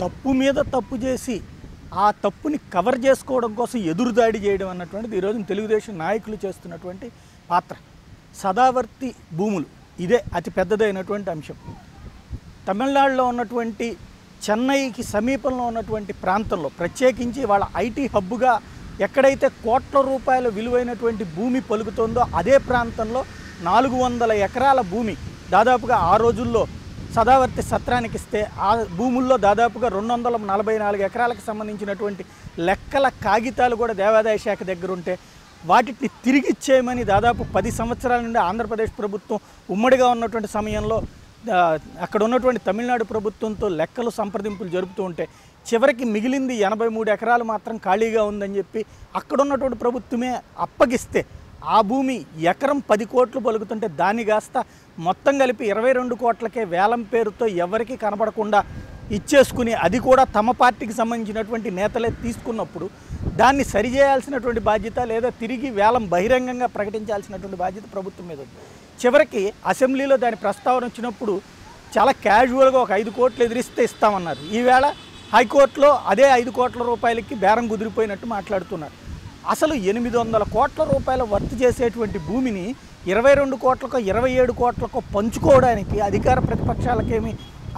తప్పు మీద తప్పు చేసి ఆ తప్పుని కవర్ చేసుకోవడం కోసం ఎదురుదాడి చేయడం అన్నటువంటిది ఈరోజు తెలుగుదేశం నాయకులు చేస్తున్నటువంటి పాత్ర. సదావర్తి భూములు ఇదే అతి పెద్దదైనటువంటి అంశం. తమిళనాడులో ఉన్నటువంటి చెన్నైకి సమీపంలో ఉన్నటువంటి ప్రాంతంలో ప్రత్యేకించి వాళ్ళ ఐటీ హబ్బుగా ఎక్కడైతే కోట్ల రూపాయల విలువైనటువంటి భూమి పలుకుతుందో అదే ప్రాంతంలో నాలుగు వందల ఎకరాల భూమి దాదాపుగా ఆ రోజుల్లో సదావర్తి సత్రానికి ఇస్తే ఆ భూముల్లో దాదాపుగా రెండు వందల నలభై నాలుగు ఎకరాలకు సంబంధించినటువంటి లెక్కల కాగితాలు కూడా దేవాదాయ శాఖ దగ్గర ఉంటే వాటిని తిరిగి ఇచ్చేయమని దాదాపు పది సంవత్సరాల నుండి ఆంధ్రప్రదేశ్ ప్రభుత్వం ఉమ్మడిగా ఉన్నటువంటి సమయంలో అక్కడ ఉన్నటువంటి తమిళనాడు ప్రభుత్వంతో లెక్కలు సంప్రదింపులు జరుపుతూ ఉంటే చివరికి మిగిలింది ఎనభై మూడు ఎకరాలు మాత్రం ఖాళీగా ఉందని చెప్పి అక్కడ ఉన్నటువంటి ప్రభుత్వమే అప్పగిస్తే ఆ భూమి ఎకరం పది కోట్లు పలుకుతుంటే దాన్ని కాస్త మొత్తం కలిపి ఇరవై రెండు కోట్లకే వేలం పేరుతో ఎవరికి కనబడకుండా ఇచ్చేసుకుని అది కూడా తమ పార్టీకి సంబంధించినటువంటి నేతలే తీసుకున్నప్పుడు దాన్ని సరిచేయాల్సినటువంటి బాధ్యత లేదా తిరిగి వేలం బహిరంగంగా ప్రకటించాల్సినటువంటి బాధ్యత ప్రభుత్వం మీద ఉంది. చివరికి అసెంబ్లీలో దాని ప్రస్తావన వచ్చినప్పుడు చాలా క్యాజువల్గా ఒక ఐదు కోట్లు ఎదిరిస్తే ఇస్తామన్నారు. ఈవేళ హైకోర్టులో అదే ఐదు కోట్ల రూపాయలకి బేరం కుదిరిపోయినట్టు మాట్లాడుతున్నారు. అసలు ఎనిమిది వందల కోట్ల రూపాయల వర్త్ చేసేటువంటి భూమిని ఇరవై రెండు కోట్లకో ఇరవై ఏడు కోట్లకో పంచుకోవడానికి అధికార ప్రతిపక్షాలకేమి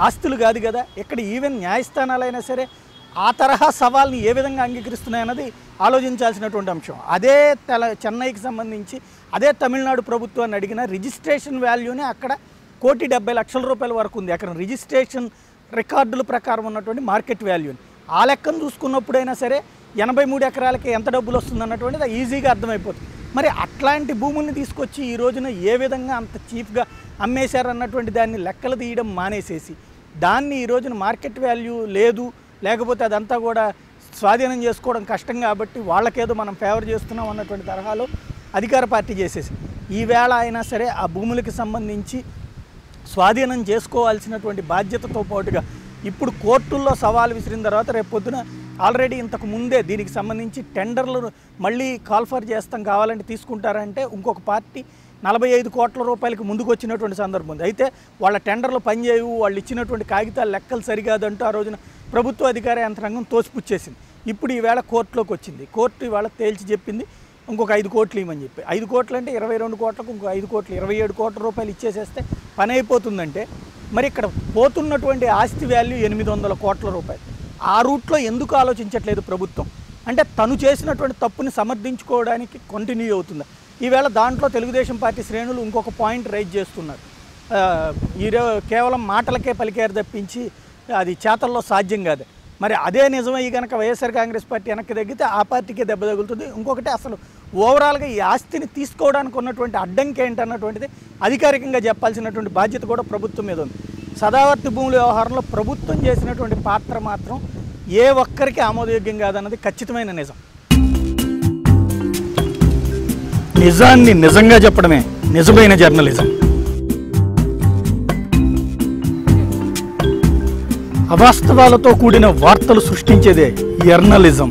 ఆస్తులు కాదు కదా. ఇక్కడ ఈవెన్ న్యాయస్థానాలైనా సరే ఆ తరహా సవాల్ని ఏ విధంగా అంగీకరిస్తున్నాయన్నది ఆలోచించాల్సినటువంటి అంశం. అదే తెల చెన్నైకి సంబంధించి అదే తమిళనాడు ప్రభుత్వాన్ని అడిగిన రిజిస్ట్రేషన్ వాల్యూనే అక్కడ కోటి డెబ్బై లక్షల రూపాయల వరకు ఉంది. అక్కడ రిజిస్ట్రేషన్ రికార్డుల ప్రకారం ఉన్నటువంటి మార్కెట్ వాల్యూని. ఆ లెక్కను చూసుకున్నప్పుడైనా సరే ఎనభై మూడు ఎకరాలకి ఎంత డబ్బులు వస్తుంది అన్నటువంటిది ఈజీగా అర్థమైపోతుంది. మరి అట్లాంటి భూముల్ని తీసుకొచ్చి ఈ రోజున ఏ విధంగా అంత చీప్గా అమ్మేశారన్నటువంటి దాన్ని లెక్కలు తీయడం మానేసేసి దాన్ని ఈ రోజున మార్కెట్ వాల్యూ లేదు లేకపోతే అదంతా కూడా స్వాధీనం చేసుకోవడం కష్టం కాబట్టి వాళ్ళకేదో మనం ఫేవర్ చేస్తున్నాం అన్నటువంటి తరహాలో అధికార పార్టీ చేసేసి ఈవేళ అయినా సరే ఆ భూములకి సంబంధించి స్వాధీనం చేసుకోవాల్సినటువంటి బాధ్యతతో పాటుగా ఇప్పుడు కోర్టుల్లో సవాల్ విసిరిన తర్వాత రేపు పొద్దున ఆల్రెడీ ఇంతకు ముందే దీనికి సంబంధించి టెండర్లు మళ్ళీ కాల్ఫర్ చేస్తాం కావాలంటే తీసుకుంటారంటే ఇంకొక పార్టీ నలభై ఐదు కోట్ల రూపాయలకు ముందుకు వచ్చినటువంటి సందర్భం ఉంది. అయితే వాళ్ళ టెండర్లు పనిచేయవు వాళ్ళు ఇచ్చినటువంటి కాగితాలు లెక్కలు సరికాదంటూ ఆ రోజున ప్రభుత్వ అధికార యంత్రాంగం తోసిపుచ్చేసింది. ఇప్పుడు ఈవేళ కోర్టులోకి వచ్చింది. కోర్టు ఇవాళ తేల్చి చెప్పింది ఇంకొక ఐదు కోట్లు ఇవ్వమని చెప్పి. ఐదు కోట్లు అంటే ఇరవై రెండు కోట్లకు ఇంకో ఐదు కోట్లు ఇరవై ఏడు కోట్ల రూపాయలు ఇచ్చేసేస్తే పని అయిపోతుందంటే మరి ఇక్కడ పోతున్నటువంటి ఆస్తి వాల్యూ ఎనిమిది వందల కోట్ల రూపాయలు. ఆ రూట్లో ఎందుకు ఆలోచించట్లేదు ప్రభుత్వం? అంటే తను చేసినటువంటి తప్పుని సమర్థించుకోవడానికి కంటిన్యూ అవుతుంది. ఈవేళ దాంట్లో తెలుగుదేశం పార్టీ శ్రేణులు ఇంకొక పాయింట్ రైజ్ చేస్తున్నారు. ఈరో కేవలం మాటలకే పలికారు తప్పించి అది చేతల్లో సాధ్యం కాదు. మరి అదే నిజమై కనుక వైఎస్ఆర్ కాంగ్రెస్ పార్టీ వెనక్కి తగ్గితే ఆ పార్టీకే దెబ్బ తగులుతుంది. ఇంకొకటి అసలు ఓవరాల్గా ఈ ఆస్తిని తీసుకోవడానికి ఉన్నటువంటి అడ్డంకి ఏంటన్నటువంటిది అధికారికంగా చెప్పాల్సినటువంటి బాధ్యత కూడా ప్రభుత్వం మీద ఉంది. సదావర్తి భూముల వ్యవహారంలో ప్రభుత్వం చేసినటువంటి పాత్ర మాత్రం ఏ ఒక్కరికి ఆమోదయోగ్యం కాదన్నది ఖచ్చితమైన నిజం. నిజాన్ని నిజంగా చెప్పడమే నిజమైన జర్నలిజం. అవాస్తవాలతో కూడిన వార్తలు సృష్టించేదే జర్నలిజం.